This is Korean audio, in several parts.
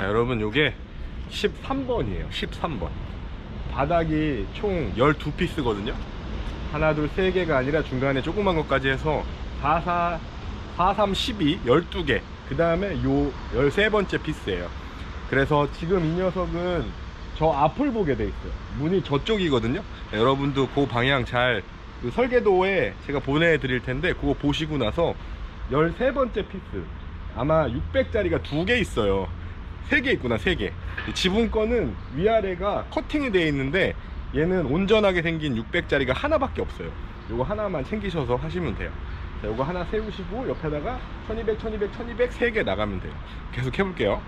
자, 여러분 요게 13번이에요. 13번. 바닥이 총 12피스거든요. 하나 둘 세 개가 아니라 중간에 조그만 것까지 해서 4, 4, 4, 3, 12 12개. 그 다음에 요 13번째 피스예요. 그래서 지금 이 녀석은 저 앞을 보게 돼 있어요. 문이 저쪽이거든요. 여러분도 그 방향 잘 그 설계도에 제가 보내드릴 텐데 그거 보시고 나서 13번째 피스. 아마 600짜리가 두 개 있어요 세 개 있구나 세개. 지붕 거는 위아래가 커팅이 되어 있는데 얘는 온전하게 생긴 600짜리가 하나밖에 없어요. 요거 하나만 챙기셔서 하시면 돼요. 자, 요거 하나 세우시고 옆에다가 1200 1200 1200 세 개 나가면 돼요. 계속 해볼게요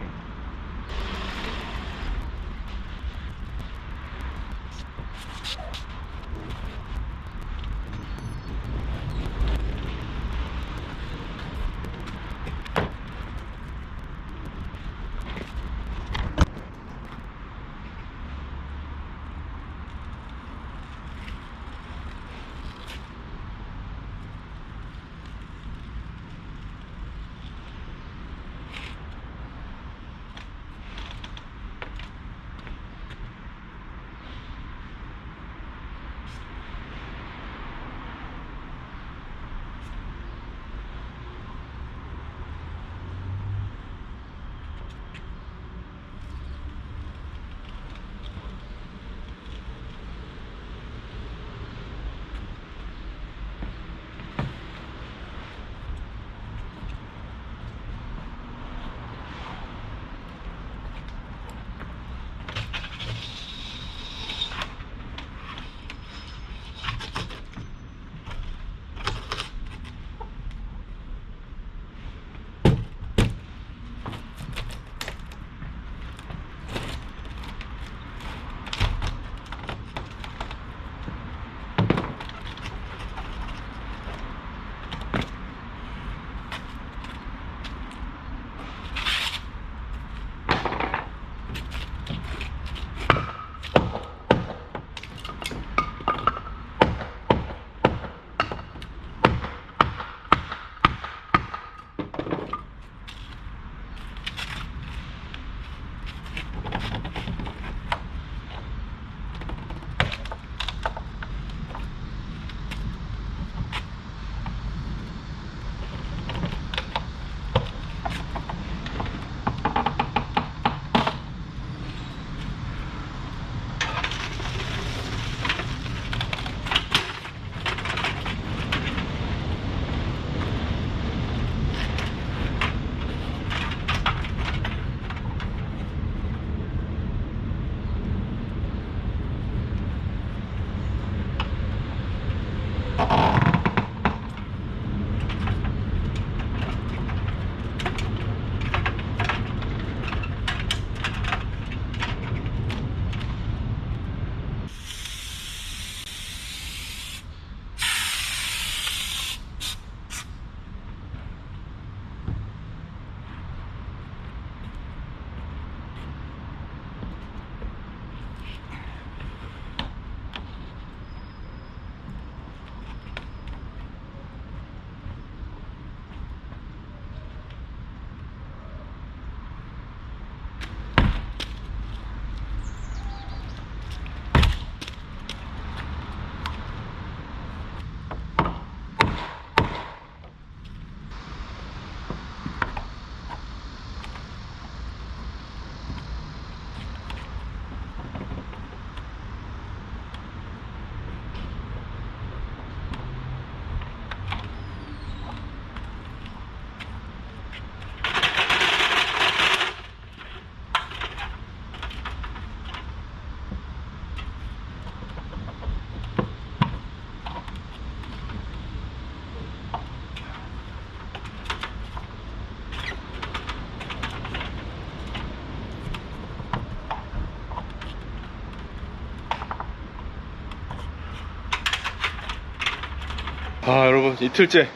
아 여러분 이틀째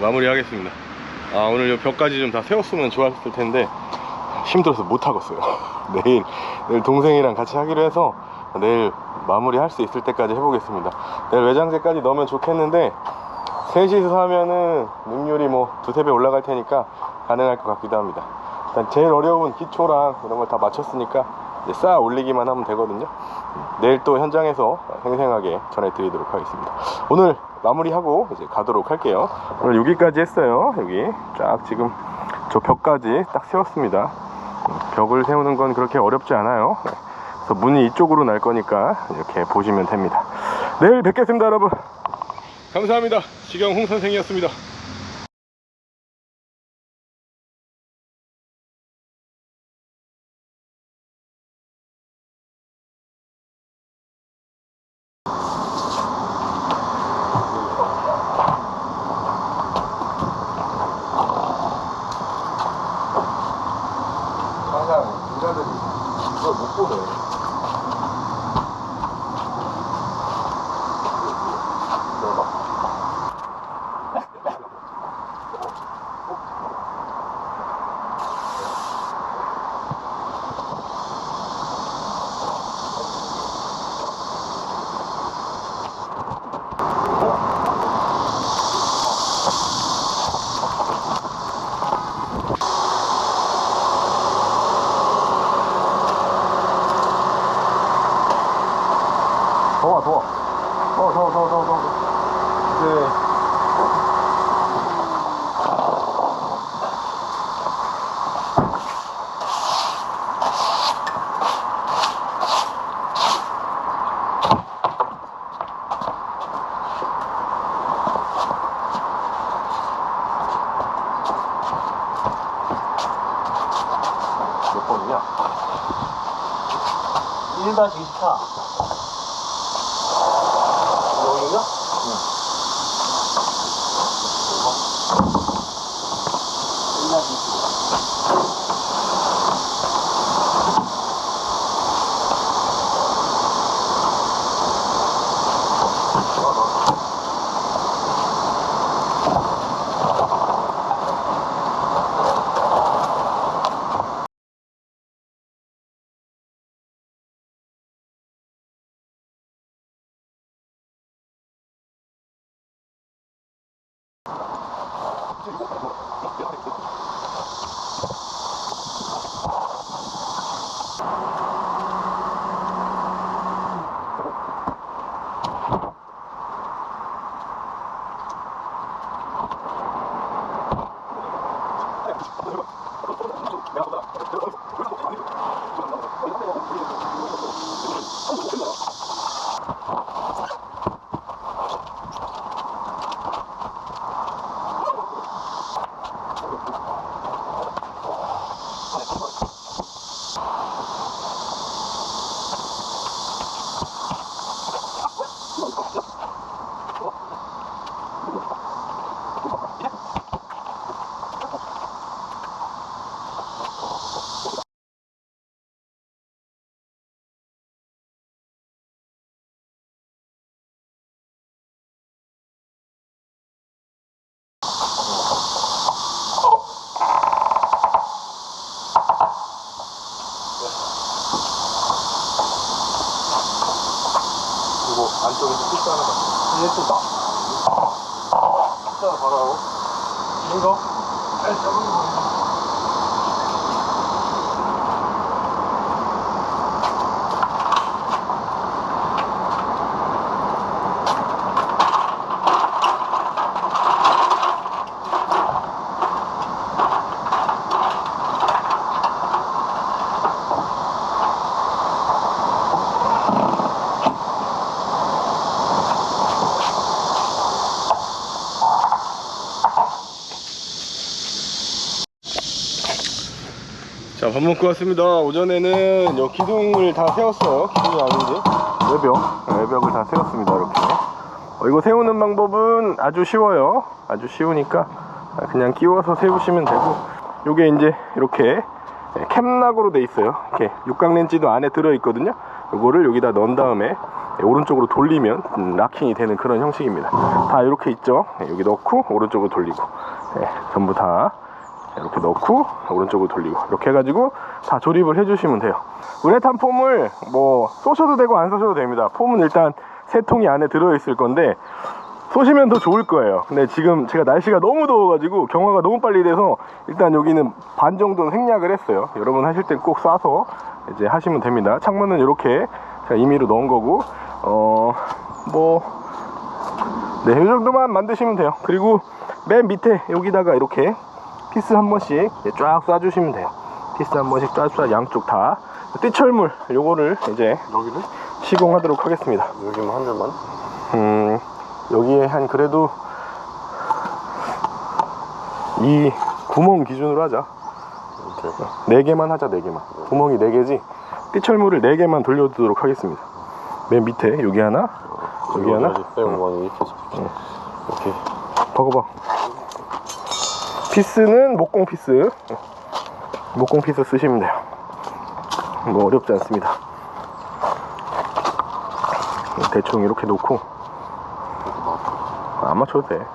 마무리 하겠습니다 아 오늘 요 벽까지 좀 다 세웠으면 좋았을 텐데 힘들어서 못 하겠어요 내일 내일 동생이랑 같이 하기로 해서 내일 마무리 할 수 있을 때까지 해보겠습니다 내일 외장재까지 넣으면 좋겠는데 셋이서 하면은 능률이 뭐 두세 배 올라갈 테니까 가능할 것 같기도 합니다 일단 제일 어려운 기초랑 이런 걸다 마쳤으니까 이제 쌓아 올리기만 하면 되거든요. 내일 또 현장에서 생생하게 전해드리도록 하겠습니다. 오늘 마무리하고 이제 가도록 할게요. 오늘 여기까지 했어요. 여기 쫙 지금 저 벽까지 딱 세웠습니다. 벽을 세우는 건 그렇게 어렵지 않아요. 네. 그래서 문이 이쪽으로 날 거니까 이렇게 보시면 됩니다. 내일 뵙겠습니다, 여러분. 감사합니다. 지경 홍 선생이었습니다. 항상 인간들이 이걸 못 보네. 더워, 더워. 더워, 더워, 더워, 더워, 더워. 네. Oh. 자, 밥 먹고 왔습니다. 오전에는 여 기둥을 다 세웠어요. 기둥이 아닌지. 외벽. 네, 외벽을 다 세웠습니다. 이렇게. 어, 이거 세우는 방법은 아주 쉬워요. 아주 쉬우니까 그냥 끼워서 세우시면 되고. 요게 이제 이렇게 네, 캠락으로 돼 있어요. 이렇게 육각 렌치도 안에 들어 있거든요. 요거를 여기다 넣은 다음에 네, 오른쪽으로 돌리면 음, 락킹이 되는 그런 형식입니다. 다 이렇게 있죠. 네, 여기 넣고 오른쪽으로 돌리고. 네, 전부 다 이렇게 넣고 오른쪽으로 돌리고 이렇게 해가지고 다 조립을 해주시면 돼요 우레탄 폼을 뭐 쏘셔도 되고 안 쏘셔도 됩니다 폼은 일단 세 통이 안에 들어있을 건데 쏘시면 더 좋을 거예요. 근데 지금 제가 날씨가 너무 더워가지고 경화가 너무 빨리 돼서 일단 여기는 반 정도는 생략을 했어요. 여러분 하실 땐 꼭 쏴서 이제 하시면 됩니다. 창문은 이렇게 제가 임의로 넣은 거고, 어, 뭐, 네, 이 정도만 만드시면 돼요. 그리고 맨 밑에 여기다가 이렇게 피스 한 번씩 쫙 쏴주시면 돼요. 피스 한 번씩 쫙쏴 양쪽 다. 띠철물 요거를 이제 여기는? 시공하도록 하겠습니다. 여기만 한 줄만? 음, 여기에 한 그래도 이 구멍 기준으로 하자. 네 개만 하자, 네 개만. 구멍이 네 개지. 삐철물을 네 개만 돌려두도록 하겠습니다. 맨 밑에 여기 하나, 여기 하나. 세운 거는 이렇게 해서. 이렇게. 봐봐. 피스는 목공 피스. 목공 피스 쓰시면 돼요. 뭐 어렵지 않습니다. 대충 이렇게 놓고 안 맞춰도 돼.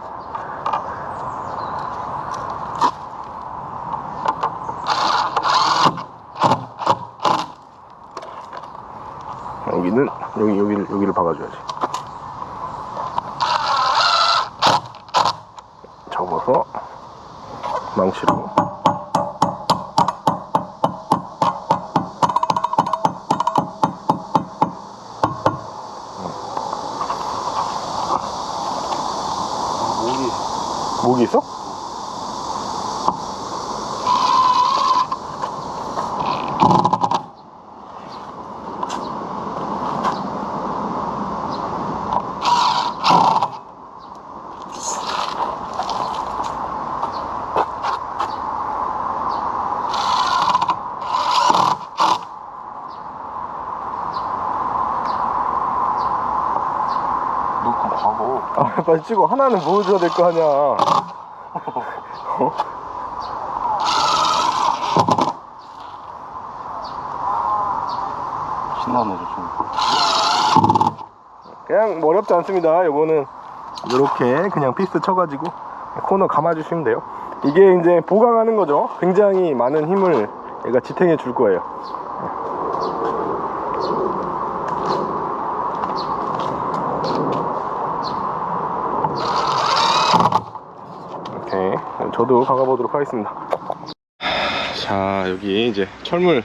여기는 여기 여기를 여기를 박아줘야지. 접어서 망치로 아 빨리 찍어 하나는 보여줘야 될 거 아니야. 어? 신나네, 좀. 그냥 뭐 어렵지 않습니다. 요거는 이렇게 그냥 피스 쳐가지고 코너 감아주시면 돼요. 이게 이제 보강하는 거죠. 굉장히 많은 힘을 얘가 지탱해 줄 거예요 오케이 저도 박아보도록 하겠습니다. 자 여기 이제 철물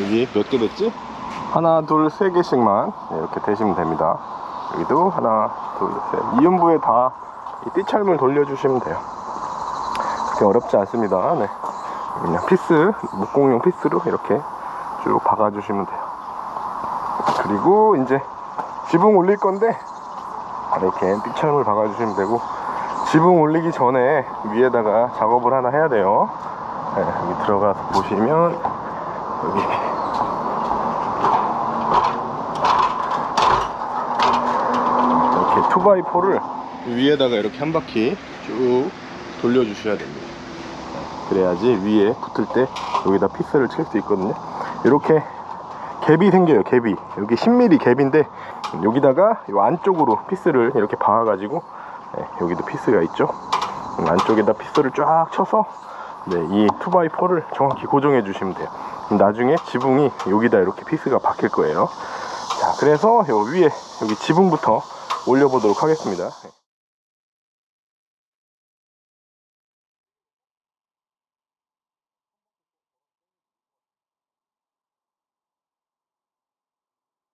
여기 몇 개 됐지? 하나 둘 세 개씩만 이렇게 대시면 됩니다. 여기도 하나 둘셋. 이음부에 다이 띠철물 돌려주시면 돼요. 그렇게 어렵지 않습니다. 네. 그냥 피스 목공용 피스로 이렇게 쭉 박아주시면 돼요. 그리고 이제 지붕 올릴 건데 이렇게 띠철물 박아주시면 되고 지붕 올리기 전에 위에다가 작업을 하나 해야 돼요 네, 여기 들어가서 보시면 여기 이렇게 2x4를 위에다가 이렇게 한 바퀴 쭉 돌려주셔야 됩니다. 그래야지 위에 붙을 때 여기다 피스를 칠 수 있거든요. 이렇게 갭이 생겨요, 갭이. 여기 10mm 갭인데 여기다가 이 안쪽으로 피스를 이렇게 박아가지고 네, 여기도 피스가 있죠. 음, 안쪽에다 피스를 쫙 쳐서 네, 이 2x4를 정확히 고정해 주시면 돼요. 나중에 지붕이 여기다 이렇게 피스가 박힐 거예요. 자, 그래서 요 위에 여기 지붕부터 올려보도록 하겠습니다.